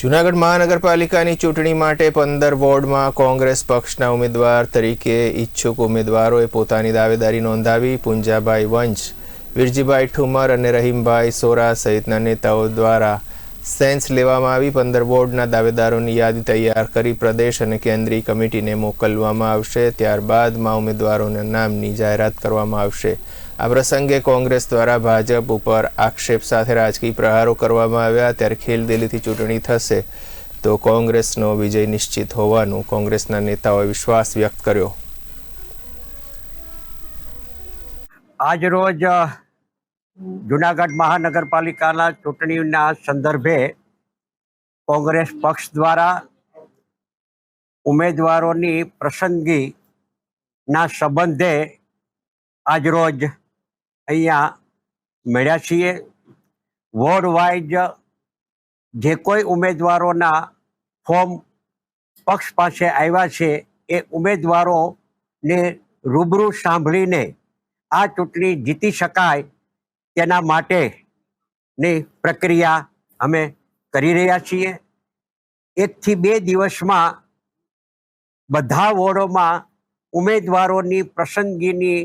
જૂનાગઢ મહાનગરપાલિકાની ચૂંટણી માટે પંદર વોર્ડમાં કોંગ્રેસ પક્ષના ઉમેદવાર તરીકે ઈચ્છુક ઉમેદવારોએ પોતાની દાવેદારી નોંધાવી. પુંજાભાઈ વંશ વિરજીભાઈ ઠુમર અને રહીમભાઈ સોરા સહિતના નેતાઓ દ્વારા સેન્સ લેવામાં આવી. પંદર વોર્ડના દાવેદારોની યાદી તૈયાર કરી પ્રદેશ અને કેન્દ્રીય કમિટીને મોકલવામાં આવશે. ત્યારબાદમાં ઉમેદવારોના નામની જાહેરાત કરવામાં આવશે. આ પ્રસંગે કોંગ્રેસ દ્વારા ભાજપ ઉપર આક્ષેપ સાથે રાજકીય પ્રહારો કરવામાં આવ્યા. ત્યારે ખેલદિલીથી ચૂંટણી થશે તો કોંગ્રેસનો વિજય નિશ્ચિત હોવાનું કોંગ્રેસના નેતાઓએ વિશ્વાસ વ્યક્ત કર્યો. આજ રોજ જુનાગઢ મહાનગરપાલિકાના ચૂંટણીના સંદર્ભે કોંગ્રેસ પક્ષ દ્વારા ઉમેદવારોની પસંદગીના સંબંધે આજરોજ અહીંયા મળ્યા છીએ. વોર્ડ વાઇઝ જે કોઈ ઉમેદવારોના ફોર્મ પક્ષ પાસે આવ્યા છે, એ ઉમેદવારોને રૂબરૂ સાંભળીને આ ચૂંટણી જીતી શકાય તેના માટેની પ્રક્રિયા અમે કરી રહ્યા છીએ. એકથી બે દિવસમાં બધા વોર્ડોમાં ઉમેદવારોની પસંદગીની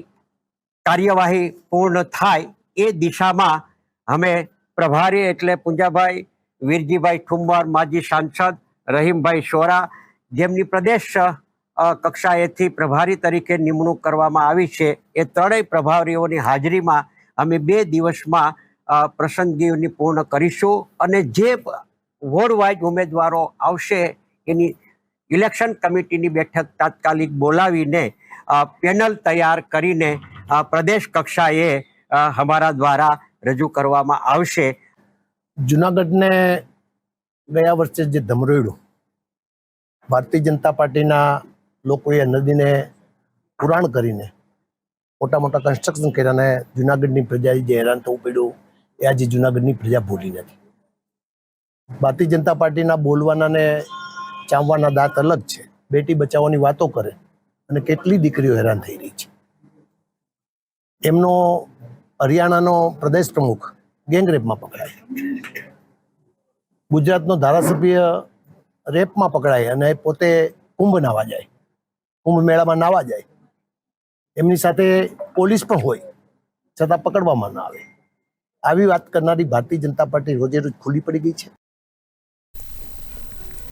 કાર્યવાહી પૂર્ણ થાય એ દિશામાં અમે પ્રભારી એટલે પૂંજાભાઈ, વીરજીભાઈ ઠુમ્મર, માજી સાંસદ રહીમભાઈ સોરા જેમની પ્રદેશ કક્ષાએથી પ્રભારી તરીકે નિમણૂક કરવામાં આવી છે. એ ત્રણેય પ્રભારીઓની હાજરીમાં અમે બે દિવસમાં પ્રસંગીઓની પૂર્ણ કરીશું અને જે વોર્ડવાઇઝ ઉમેદવારો આવશે એની ઇલેક્શન કમિટીની બેઠક તાત્કાલિક બોલાવીને પેનલ તૈયાર કરીને પ્રદેશ કક્ષાએ અમારા દ્વારા રજૂ કરવામાં આવશે. જુનાગઢને ગયા વર્ષે જે ધમરોયડું ભારતીય જનતા પાર્ટીના લોકોએ નદીને પુરાણ કરીને મોટા મોટા કન્સ્ટ્રક્શન કર્યા અને જુનાગઢની પ્રજાએ જે હેરાન થવું પડ્યું, એ આજે જુનાગઢની પ્રજા ભૂલી નથી ભારતીય જનતા પાર્ટીના બોલવાના ને દાંત અલગ છે. બેટી બચાવવાની વાતો કરે અને કેટલી દીકરીઓ હેરાન થઈ રહી છે. એમનો હરિયાણાનો પ્રદેશ પ્રમુખ ગેંગરેપમાં પકડાય. ગુજરાતનો ધારાસભ્ય રેપમાં પકડાય અને પોતે કુંભ નાવા જાય. કુંભ મેળામાં નાવા જાય. એમની સાથે પોલીસ પણ હોય, છતાં પકડવામાં ના આવે. આવી વાત કરનારી ભારતીય જનતા પાર્ટી રોજે રોજ ખુલ્લી પડી ગઈ છે.